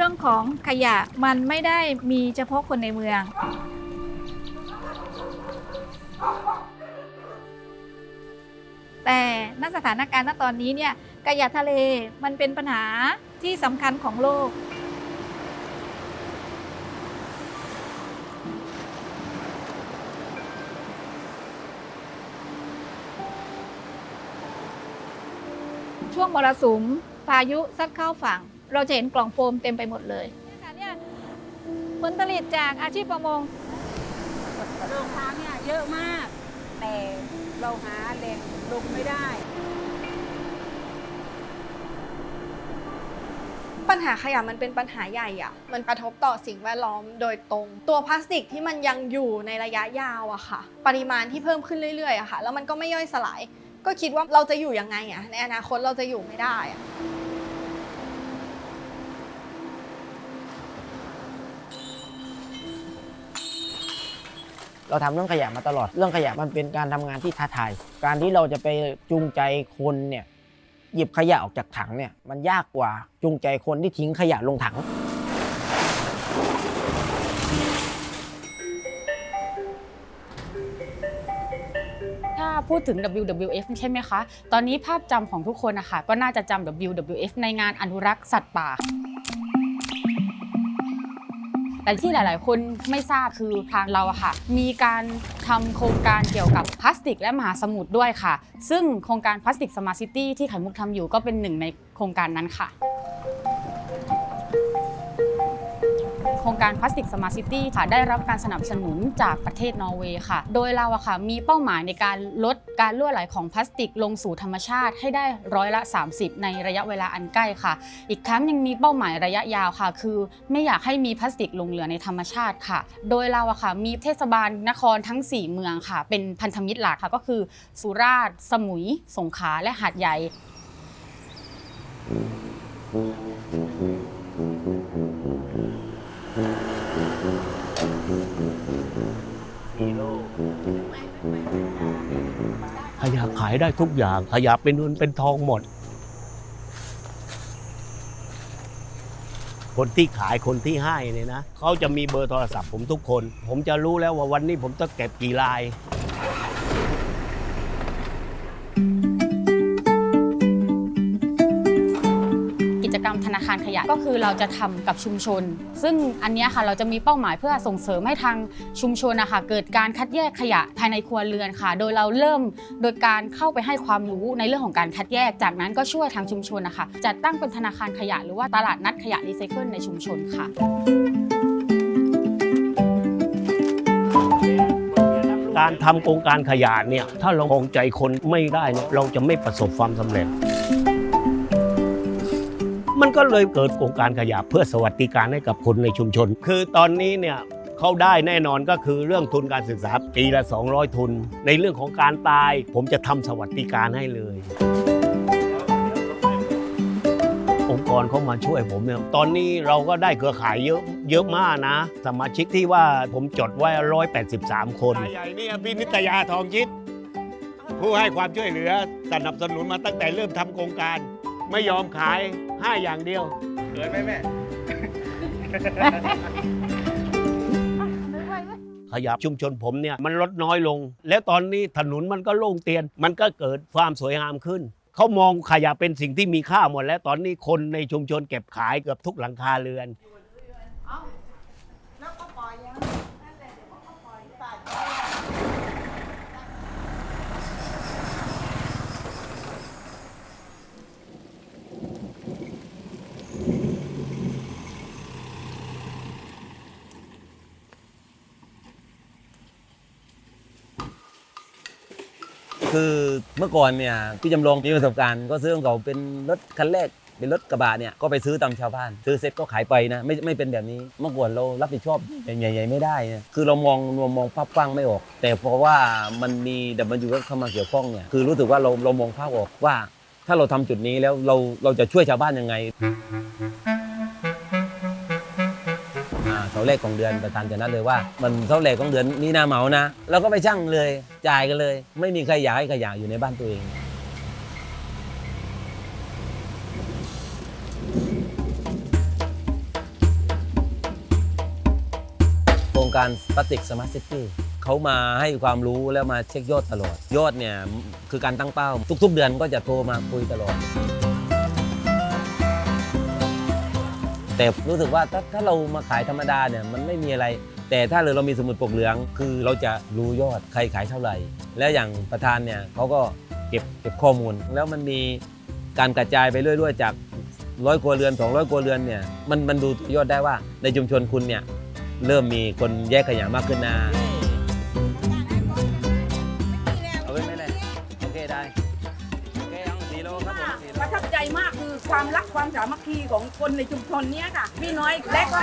รื่องของขยะมันไม่ได้มีเฉพาะคนในเมือง แต่ณสถานการณ์ณตอนนี้เนี่ยขยะทะเลมันเป็นปัญหาที่สำคัญของโลก ช่วงมรสุมพายุซัดเข้าฝั่ง เราจะเห็นกล่องโฟมเต็มไปหมดเลยเนี่ยค่ะเนี่ยผลผลิตจากอาชีพประมงโรงทางเนี่ยเยอะมาก แต่เราหาแหล่งลงไม่ได้ ปัญหาขยะมันเป็นปัญหาใหญ่อะมันกระทบต่อสิ่งแวดล้อมโดยตรง ตัวพลาสติกที่มันยังอยู่ในระยะยาวอะค่ะ ปริมาณที่เพิ่มขึ้นเรื่อยๆอะค่ะ แล้วมันก็ไม่ย่อยสลาย ก็คิดว่าเราจะอยู่ยังไงอะในอนาคตเราจะอยู่ไม่ได้อะ เราทำเรื่องขยะมาตลอด เรื่องขยะมันเป็นการทำงานที่ท้าทาย การที่เราจะไปจูงใจคนเนี่ยหยิบขยะออกจากถังเนี่ยมันยากกว่าจูงใจคนที่ทิ้งขยะลงถัง ถ้าพูดถึง WWF ใช่ไหมคะ ตอนนี้ภาพจำของทุกคนนะคะก็น่าจะจำ WWF ในงานอนุรักษ์สัตว์ป่า แต่ที่หลาย ๆ คนไม่ทราบคือทางเราอะค่ะ มีการทำโครงการเกี่ยวกับพลาสติก และมหาสมุทรด้วยค่ะ ซึ่งโครงการพลาสติกสมาร์ทซิตี้ที่ไข่มุกทำอยู่ก็เป็นหนึ่งในโครงการนั้นค่ะ โครงการพลาสติกสมาร์ทซิตี้ค่ะ ได้รับการสนับสนุนจากประเทศนอร์เวย์ค่ะ โดยเราอะค่ะมีเป้าหมายในการลดการรั่วไหลของพลาสติกลงสู่ธรรมชาติให้ได้ร้อยละ 30 ในระยะเวลาอันใกล้ค่ะ อีกทั้งยังมีเป้าหมายระยะยาวค่ะ คือ ไม่อยากให้มีพลาสติกลงเหลือในธรรมชาติค่ะ โดยเราอะค่ะมีเทศบาลนครทั้ง 4 เมืองค่ะ เป็นพันธมิตรหลักค่ะก็คือ สุราษฎร์สมุย สงขลาและหาดใหญ่ข ยะขายได้ทุกอย่าง ขยะเป็นเงินเป็นทองหมด คนที่ขายคนที่ให้เนี่ยนะเขาจะมีเบอร์โทรศัพท์ผมทุกคน ผมจะรู้แล้วว่าวันนี้ผมต้องเก็บกี่ลาย จกรรมธนาคารขยะก็คือเราจะทำกับชุมชน ซึ่งอันนี้ค่ะเราจะมีเป้าหมายเพื่อส่งเสริมให้ทางชุมชนนะคะเกิดการคัดแยกขยะภายในครัวเรือนค่ะ โดยเราเริ่มโดยการเข้าไปให้ความรู้ในเรื่องของการคัดแยก จากนั้นก็ช่วยทางชุมชนนะคะจัดตั้งเป็นธนาคารขยะ หรือว่าตลาดนัดขยะรีไซเคิลในชุมชนค่ะการทำโครงการขยะเนี่ยถ้าเราคงใจคนไม่ได้เนี่ยเราจะไม่ประสบความสำเร็จ มันก็เลยเกิดโครงการขยะเพื่อสวัสดิการให้กับคนในชุมชน คือตอนนี้เนี่ยเขาได้แน่นอนก็คือเรื่องทุนการศึกษาปีละ 200 ทุน ในเรื่องของการตาย ผมจะทำสวัสดิการให้เลย องค์กรเขามาช่วยผมเนี่ยตอนนี้เราก็ได้เครือข่ายเยอะเยอะมากนะ สมาชิกที่ว่าผมจดไว้ 183 คนใหญ่นี่พี่นิตยาทองชิด ผู้ให้ความช่วยเหลือสนับสนุนมาตั้งแต่เริ่มทำโครงการ ไม่ยอมขาย ให้อย่างเดียว เกินไหมแม่ ขยะชุมชนผมเนี่ยมันลดน้อยลง แล้วตอนนี้ถนนมันก็โล่งเตียน มันก็เกิดความสวยงามขึ้น เขามองขยะเป็นสิ่งที่มีค่าหมดแล้วตอนนี้คนในชุมชนเก็บขายเกือบทุกหลังคาเรือน คือเมื่อก่อนเนี่ยพี่จำลองมีประสบการณ์ก็ซื้อของเขาเป็นรถคันแรกเป็นรถกระบะเนี่ยก็ไปซื้อตามชาวบ้าน ซื้อเสร็จก็ขายไปนะไม่ไม่เป็นแบบนี้เมื่อก่อนเรารับผิดชอบใหญ่ๆไม่ได้นะคือเรามองรวมมองภาพกว้างไม่ออก แต่เพราะว่ามันมีดับเบิลยูเข้ามาเกี่ยวข้องเนี่ยคือรู้สึกว่าเราเรามองภาพออกว่า ถ้าเราทำจุดนี้แล้วเราเราจะช่วยชาวบ้านยังไง เาเลขของเดือนประธานจะนัดเลยว่า มันเท่าไหร่ของเดือนนี้หน้าเหมานะเราก็ไปช่างเลยจ่ายกันเลย ไม่มีใครอยากให้ขยะอยู่ในบ้านตัวเอง โครงการพลาสติกสมาร์ทซิตี้เขามาให้ความรู้แล้วมาเช็คยอดตลอด ยอดเนี่ยคือการตั้งเป้า ทุก ๆ เดือนก็จะโทรมาคุยตลอด แต่รู้สึกว่าถ้าถ้าเรามาขายธรรมดาเนี่ยมันไม่มีอะไร แต่ถ้าเรามีสมุดปกเหลือง คือเราจะรู้ยอดใครขายเท่าไหร่ แล้วอย่างประธานเนี่ยเขาก็เก็บเก็บข้อมูล แล้วมันมีการกระจายไปเรื่อยๆ จากร้อยครัวเรือน200ครัวเรือนเนี่ยมันมันดูยอดได้ว่าในชุมชนคุณเนี่ยเริ่มมีคนแยกขยะมากขึ้นนะ ความรักความสามัคคีของคนในชุมชนเนี้ยค่ะพี่น้อยและก็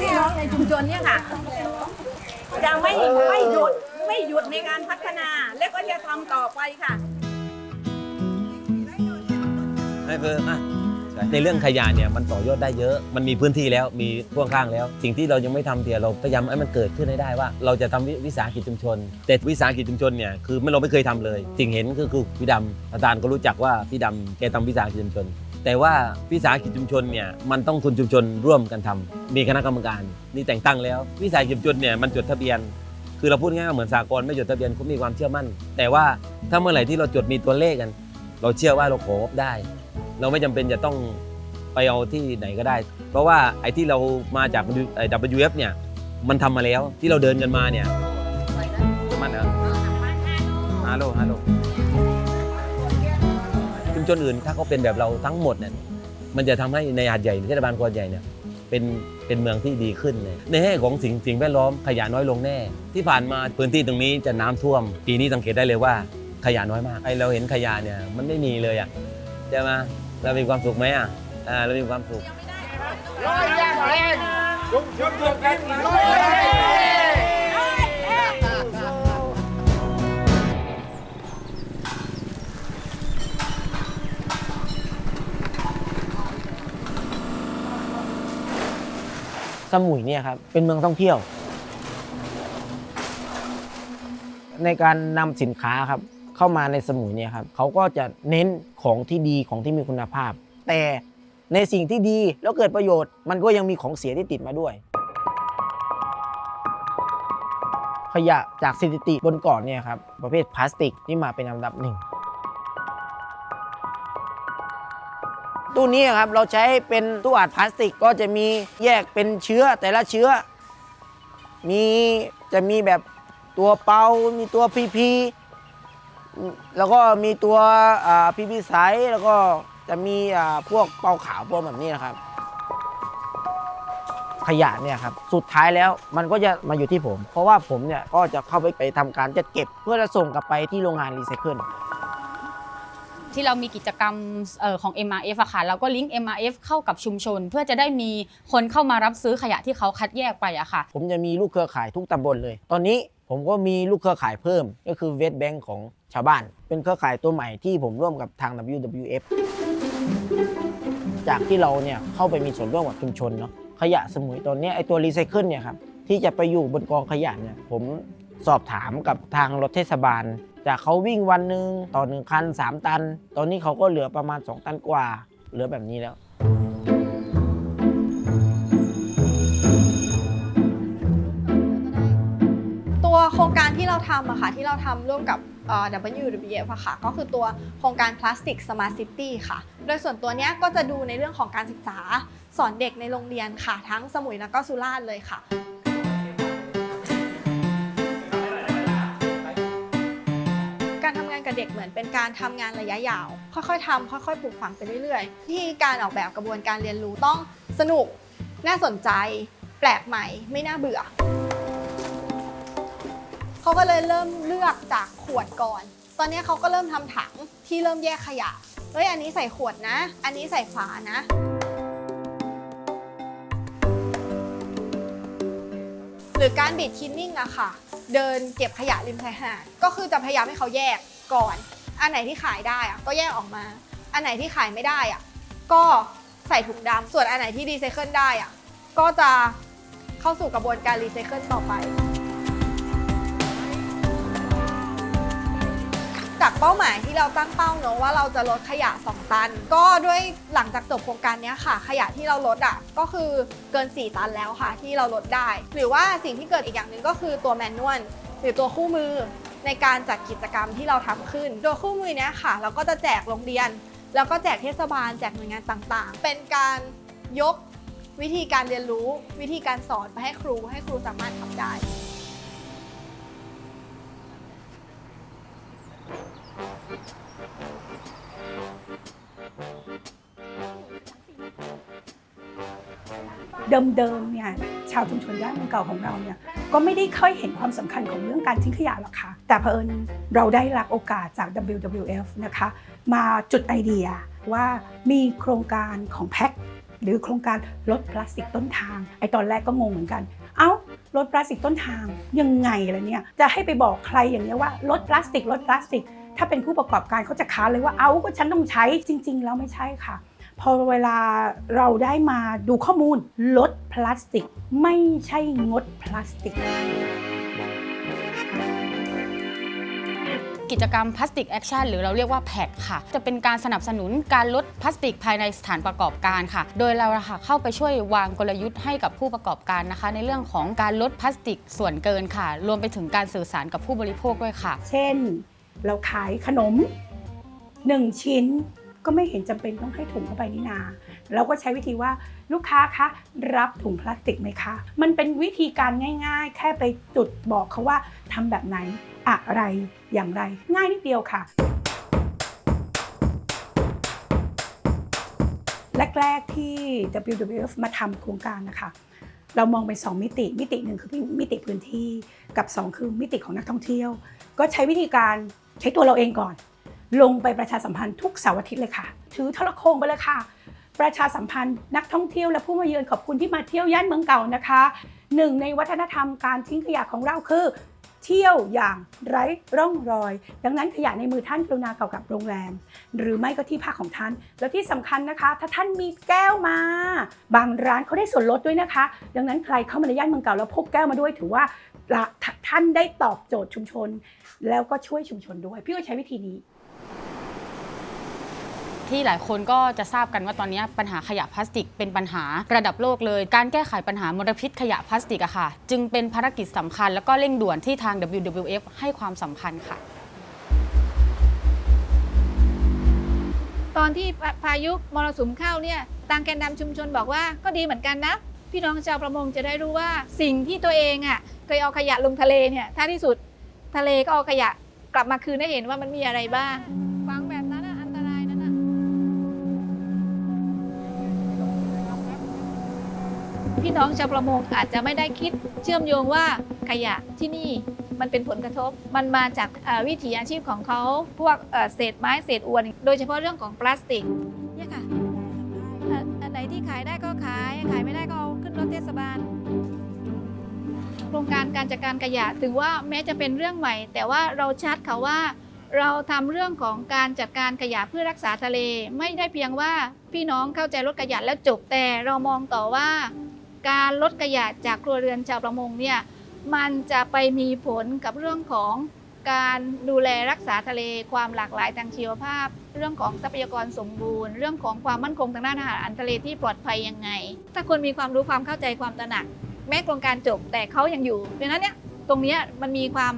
พี่น้องในชุมชนเนี้ยค่ะจะไม่ไม่หยุดไม่หยุดในการพัฒนาและก็จะทำต่อไปค่ะนั่นคืออะในเรื่องขยะเนี่ยมันต่อยอดได้เยอะ มันมีพื้นที่แล้วมีพ่วงข้างแล้ว สิ่งที่เรายังไม่ทำเดียเราพยายามให้มันเกิดขึ้นให้ได้ว่า เราจะทำวิวิสาหกิจชุมชน แต่วิสาหกิจชุมชนเนี่ยคือไม่เราไม่เคยทำเลย สิ่งเห็นคือคือพี่ดำอาจารย์ก็รู้จักว่าพี่ดำแกทำวิสาหกิจชุมชน แต่ว่าวิสาหกิจชุมชนเนี่ยมันต้องทุนชุมชนร่วมกันทำมีคณะกรรมการนี่แต่งตั้งแล้ว วิสาหกิจชุมชนเนี่ยมันจดทะเบียน คือเราพูดง่ายๆเหมือนสากลไม่จดทะเบียนเขามีความเชื่อมั่น แต่ว่าถ้าเมื่อไหร่ที่เราจดมีตัวเลขกัน เราเชื่อว่าเราขอได้ เราไม่จำเป็นจะต้องไปเอาที่ไหนก็ได้ เพราะว่าไอ้ที่เรามาจาก WF เนี่ยมันทำมาแล้วที่เราเดินกันมาเนี่ยมันเหรอฮัลโหลฮัลโหล ชุมชนอื่นถ้าเขาเป็นแบบเราทั้งหมดเนี่ยมันจะทำให้ในหาดใหญ่เทศบาลกวนใหญ่เนี่ยเป็นเป็นเมืองที่ดีขึ้นเลยในแง่ของสิ่งสิ่งแวดล้อมขยะน้อยลงแน่ ที่ผ่านมาพื้นที่ตรงนี้จะน้ำท่วม ปีนี้สังเกตได้เลยว่าขยะน้อยมากไอเราเห็นขยะเนี่ยมันไม่มีเลยอะใช่ไหมเรามีความสุขไหมอะอ่าเรามีความสุข สมุยเนี่ยครับเป็นเมืองท่องเที่ยว ในการนำสินค้าครับเข้ามาในสมุยเนี่ยครับเขาก็จะเน้นของที่ดีของที่มีคุณภาพ แต่ในสิ่งที่ดีแล้วเกิดประโยชน์ มันก็ยังมีของเสียที่ติดมาด้วย ขยะจากสถิติบนเกาะเนี่ยครับประเภทพลาสติกที่มาเป็นอันดับหนึ่ง ตู้นี้ครับเราใช้เป็นตู้อัดพลาสติกก็จะมีแยกเป็นเชื้อแต่ละเชื้อ มีจะมีแบบตัวเปา มีตัวพีพีแล้วก็มีตัวพีพีใสแล้วก็จะมีอ่าพวกเปาขาวพวกแบบนี้นะครับ ขยะเนี่ยครับสุดท้ายแล้วมันก็จะมาอยู่ที่ผม เพราะว่าผมเนี่ยก็จะเข้าไปไปทำการจัดเก็บเพื่อจะส่งกลับไปที่โรงงานรีไซเคิล ที่เรามีกิจกรรมของ MRF อะค่ะเราก็ลิงก์ MRF เข้ากับชุมชน เพื่อจะได้มีคนเข้ามารับซื้อขยะที่เขาคัดแยกไปอะค่ะ ผมจะมีลูกเครือข่ายทุกตำบลเลย ตอนนี้ผมก็มีลูกเครือข่ายเพิ่ม ก็คือเวสแบงค์ของชาวบ้าน เป็นเครือข่ายตัวใหม่ที่ผมร่วมกับทาง WWF จากที่เราเนี่ยเข้าไปมีส่วนร่วมกับชุมชนเนาะขยะสมุยตอนนี้ไอตัวรีไซเคิลเนี่ยครับที่จะไปอยู่บนกองขยะเนี่ยผมสอบถามกับทางรถเทศบาล จากเขาวิ่งวันหนึ่งต่อหนึ่งคัน 3 ตัน ตอนนี้เขาก็เหลือประมาณ 2 ตันกว่า เหลือแบบนี้แล้ว ตัวโครงการที่เราทำอะค่ะที่เราทำร่วมกับเอ่อ WWF อะค่ะก็คือตัวโครงการ Plastic Smart City ค่ะ โดยส่วนตัวเนี้ยก็จะดูในเรื่องของการศึกษาสอนเด็กในโรงเรียนค่ะ ทั้งสมุยแล้วก็สุราษฎร์เลยค่ะ เด็กเหมือนเป็นการทำงานระยะยาว ค่อยๆทำค่อยๆปลูกฝังไปเรื่อยๆ ที่การออกแบบกระบวนการเรียนรู้ต้องสนุก น่าสนใจ แปลกใหม่ ไม่น่าเบื่อเขาก็เลยเริ่มเลือกจากขวดก่อน ตอนนี้เขาก็เริ่มทำถังที่เริ่มแยกขยะเฮ้ยอันนี้ใส่ขวดนะ อันนี้ใส่ฝานะหรือการบีดคินนิ่งอะค่ะ เดินเก็บขยะริมชายหาดก็คือจะพยายามให้เขาแยก ก่อน อันไหนที่ขายได้อะก็แยกออกมา อันไหนที่ขายไม่ได้อะก็ใส่ถุงดำส่วนอันไหนที่รีไซเคิลได้อะก็จะเข้าสู่กระบวนการรีไซเคิลต่อไป จากเป้าหมายที่เราตั้งเป้าเนอะว่าเราจะลดขยะ 2 ตัน ก็ด้วยหลังจากจบโครงการนี้ค่ะ ขยะที่เราลดอะก็คือเกิน 4 ตันแล้วค่ะที่เราลดได้ หรือว่าสิ่งที่เกิดอีกอย่างหนึ่งก็คือตัวแมนนวลหรือตัวคู่มือ ในการจัดกิจกรรมที่เราทำขึ้นตัวคู่มือนี้ค่ะ เราก็จะแจกโรงเรียน แล้วก็แจกเทศบาลแจกหน่วยงานต่างๆ เป็นการยกวิธีการเรียนรู้ วิธีการสอนไปให้ครูให้ครูสามารถทำได้เดิมๆเนี่ย ชาวชุมชนย่านเมืองเก่าของเราเนี่ยก็ไม่ได้ค่อยเห็นความสำคัญของเรื่องการทิ้งขยะหรอกค่ะ แต่เผอิญเราได้รับโอกาสจาก WWF นะคะมาจุดไอเดียว่ามีโครงการของแพ็คหรือโครงการลดพลาสติกต้นทาง ไอตอนแรกก็งงเหมือนกัน เอ้าลดพลาสติกต้นทางยังไงล่ะเนี่ยจะให้ไปบอกใครอย่างเนี้ยว่าลดพลาสติกลดพลาสติก ถ้าเป็นผู้ประกอบการเขาจะค้านเลยว่าเอาก็ฉันต้องใช้จริง ๆ แล้วไม่ใช่ค่ะ พอเวลาเราได้มาดูข้อมูลลดพลาสติก ไม่ใช่งดพลาสติก กิจกรรมพลาสติกแอคชั่นหรือเราเรียกว่าแพ็ค่ะ จะเป็นการสนับสนุนการลดพลาสติกภายในสถานประกอบการค่ะ โดยเราอะค่ะเข้าไปช่วยวางกลยุทธ์ให้กับผู้ประกอบการนะคะ ในเรื่องของการลดพลาสติกส่วนเกินค่ะ รวมไปถึงการสื่อสารกับผู้บริโภคด้วยค่ะ เช่น เราขายขนม 1 ชิ้น ก็ไม่เห็นจำเป็นต้องให้ถุงเข้าไปนี่นา เราก็ใช้วิธีว่าลูกค้าคะรับถุงพลาสติกไหมคะ มันเป็นวิธีการง่าย ๆ แค่ไปจุดบอกเขาว่าทำแบบไหนอะไรอย่างไร ง่ายนิดเดียวค่ะแรกๆที่ WWF มาทำโครงการนะคะ เรามองเป็น2มิติ มิติหนึ่งคือมิติพื้นที่กับ 2 คือมิติของนักท่องเที่ยว ก็ใช้วิธีการใช้ตัวเราเองก่อน ลงไปประชาสัมพันธ์ทุกเสาร์อาทิตย์เลยค่ะ ถือโทรโขงไปเลยค่ะ ประชาสัมพันธ์นักท่องเที่ยวและผู้มาเยือนขอบคุณที่มาเที่ยวย่านเมืองเก่านะคะหนึ่งในวัฒนธรรมการทิ้งขยะของเราคือ เที่ยวอย่างไร้ร่องรอย ดังนั้นขยะในมือท่านกรุณาเก่ากับโรงแรม หรือไม่ก็ที่พักของท่าน แล้วที่สำคัญนะคะ ถ้าท่านมีแก้วมา บางร้านเขาได้ส่วนลดด้วยนะคะ ดังนั้นใครเข้ามาในย่านเมืองเก่าแล้วพกแก้วมาด้วยถือว่าท่านได้ตอบโจทย์ชุมชน แล้วก็ช่วยชุมชนด้วย พี่ก็ใช้วิธีนี้ ที่หลายคนก็จะทราบกันว่าตอนนี้ปัญหาขยะพลาสติกเป็นปัญหาระดับโลกเลย การแก้ไขปัญหามลพิษขยะพลาสติกอะค่ะ จึงเป็นภารกิจสำคัญแล้วก็เร่งด่วนที่ทาง WWF ให้ความสำคัญค่ะ ตอนที่พายุมรสุมเข้าเนี่ยทางแกนนำชุมชนบอกว่าก็ดีเหมือนกันนะพี่น้องชาวประมงจะได้รู้ว่าสิ่งที่ตัวเองอะเคยเอาขยะลงทะเลเนี่ยท้ายที่สุดทะเลก็เอาขยะกลับมาคืนให้เห็นว่ามันมีอะไรบ้าง น้องชาวประมงอาจจะไม่ได้คิดเชื่อมโยงว่าขยะที่นี่มันเป็นผลกระทบ มันมาจากวิถีอาชีพของเขาพวกเศษไม้เศษอวน โดยเฉพาะเรื่องของพลาสติกเนี่ยค่ะอันไหนที่ขายได้ก็ขาย ขายไม่ได้ก็เอาขึ้นรถเทศบาล โครงการการจัดการขยะถึงว่าแม้จะเป็นเรื่องใหม่ แต่ว่าเราชัดค่ะว่า เราทำเรื่องของการจัดการขยะเพื่อรักษาทะเล ไม่ได้เพียงว่าพี่น้องเข้าใจลดขยะแล้วจบแต่เรามองต่อว่า การลดขยะจากครัวเรือนชาวประมงเนี่ยมันจะไปมีผลกับเรื่องของการดูแลรักษาทะเลความหลากหลายทางชีวภาพ เรื่องของทรัพยากรสมบูรณ์ เรื่องของความมั่นคงทางด้านอาหารทะเลที่ปลอดภัยยังไง ถ้าคนมีความรู้ความเข้าใจความตระหนัก แม้โครงการจบแต่เขายังอยู่เพราะฉะนั้นเนี่ยตรงนี้มันมีความ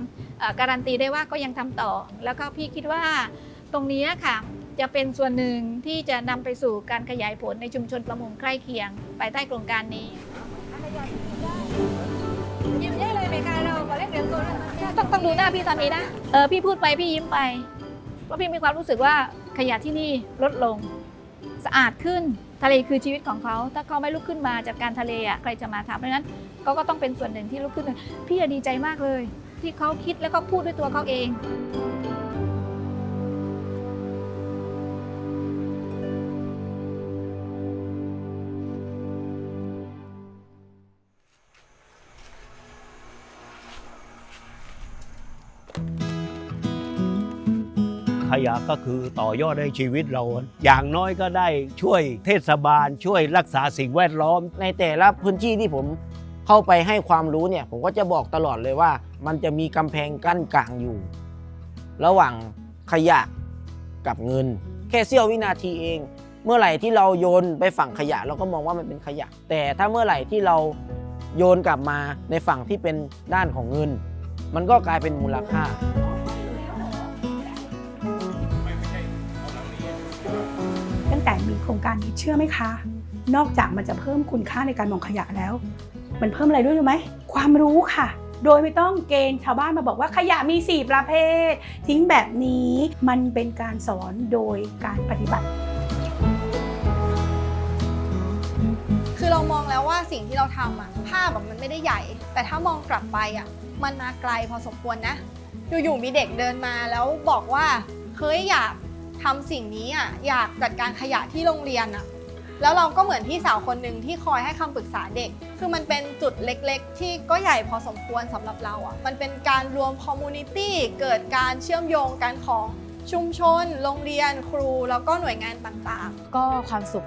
การันตีได้ว่าก็ยังทำต่อ แล้วก็พี่คิดว่าตรงนี้ค่ะจะเป็นส่วนหนึ่งที่จะนำไปสู่การขยายผลในชุมชนประมงใกล้เคียงภายใต้โครงการนี้ ตัวต้องต้องดูหน้าพี่ตอนนี้นะ เออพี่พูดไปพี่ยิ้มไปเพราะพี่มีความรู้สึกว่าขยะที่นี่ลดลง สะอาดขึ้นทะเลคือชีวิตของเขา ถ้าเขาไม่ลุกขึ้นมาจากการทะเลอะใครจะมาทำเพราะฉะนั้นเขาก็ต้องเป็นส่วนหนึ่งที่ลุกขึ้น พี่ดีใจมากเลย ที่เขาคิดแล้วก็พูดด้วยตัวเขาเอง ก็คือต่อยอดในชีวิตเรา อย่างน้อยก็ได้ช่วยเทศบาลช่วยรักษาสิ่งแวดล้อม ในแต่ละพื้นที่ที่ผมเข้าไปให้ความรู้เนี่ย ผมก็จะบอกตลอดเลยว่า มันจะมีกำแพงกั้นกลางอยู่ ระหว่างขยะกับเงิน แค่เสี้ยววินาทีเอง เมื่อไหร่ที่เราโยนไปฝั่งขยะ เราก็มองว่ามันเป็นขยะ แต่ถ้าเมื่อไหร่ที่เราโยนกลับมาในฝั่งที่เป็นด้านของเงิน มันก็กลายเป็นมูลค่า แต่มีโครงการนี้เชื่อไหมคะ นอกจากมันจะเพิ่มคุณค่าในการมองขยะแล้ว มันเพิ่มอะไรด้วยรู้ไหม ความรู้ค่ะ โดยไม่ต้องเกณฑ์ชาวบ้านมาบอกว่าขยะมี 4 ประเภท ทิ้งแบบนี้มันเป็นการสอนโดยการปฏิบัติ คือเรามองแล้วว่าสิ่งที่เราทำอะภาพแบบมันไม่ได้ใหญ่ แต่ถ้ามองกลับไปอะมันมาไกลพอสมควรนะ อยู่ๆมีเด็กเดินมาแล้วบอกว่าเฮ้ยอยาก ทำสิ่งนี้อะอยากจัดการขยะที่โรงเรียนอะแล้วเราก็เหมือนพี่สาวคนหนึ่งที่คอยให้คำปรึกษาเด็ก คือมันเป็นจุดเล็กๆ ที่ก็ใหญ่พอสมควรสำหรับเราอะ มันเป็นการรวมคอมมูนิตี้ เกิดการเชื่อมโยงกันของชุมชน โรงเรียน ครู แล้วก็หน่วยงานต่างๆ ก็ความสุข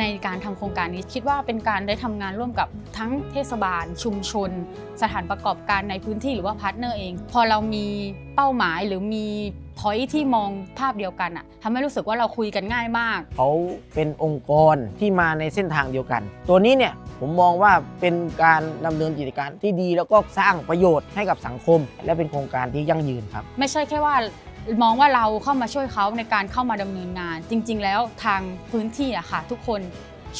ในการทำโครงการนี้คิดว่าเป็นการได้ทำงานร่วมกับทั้งเทศบาล ชุมชน สถานประกอบการในพื้นที่หรือว่าพาร์ทเนอร์เอง พอเรามีเป้าหมายหรือมี พอยที่มองภาพเดียวกันอะทำให้รู้สึกว่าเราคุยกันง่ายมาก เขาเป็นองค์กรที่มาในเส้นทางเดียวกัน ตัวนี้เนี่ยผมมองว่าเป็นการดำเนินกิจการที่ดีแล้วก็สร้างประโยชน์ให้กับสังคม และเป็นโครงการที่ยั่งยืนครับ ไม่ใช่แค่ว่ามองว่าเราเข้ามาช่วยเขาในการเข้ามาดำเนินงาน จริง ๆ แล้วทางพื้นที่อะค่ะทุกคน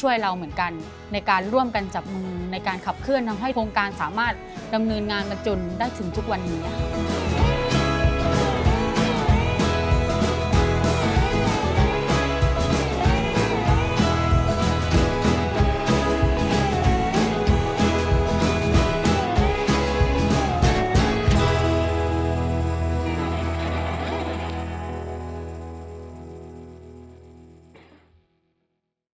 ช่วยเราเหมือนกัน ในการร่วมกันจับมือในการขับเคลื่อนทำให้โครงการสามารถดำเนินงานมาจนได้ถึงทุกวันนี้ค่ะ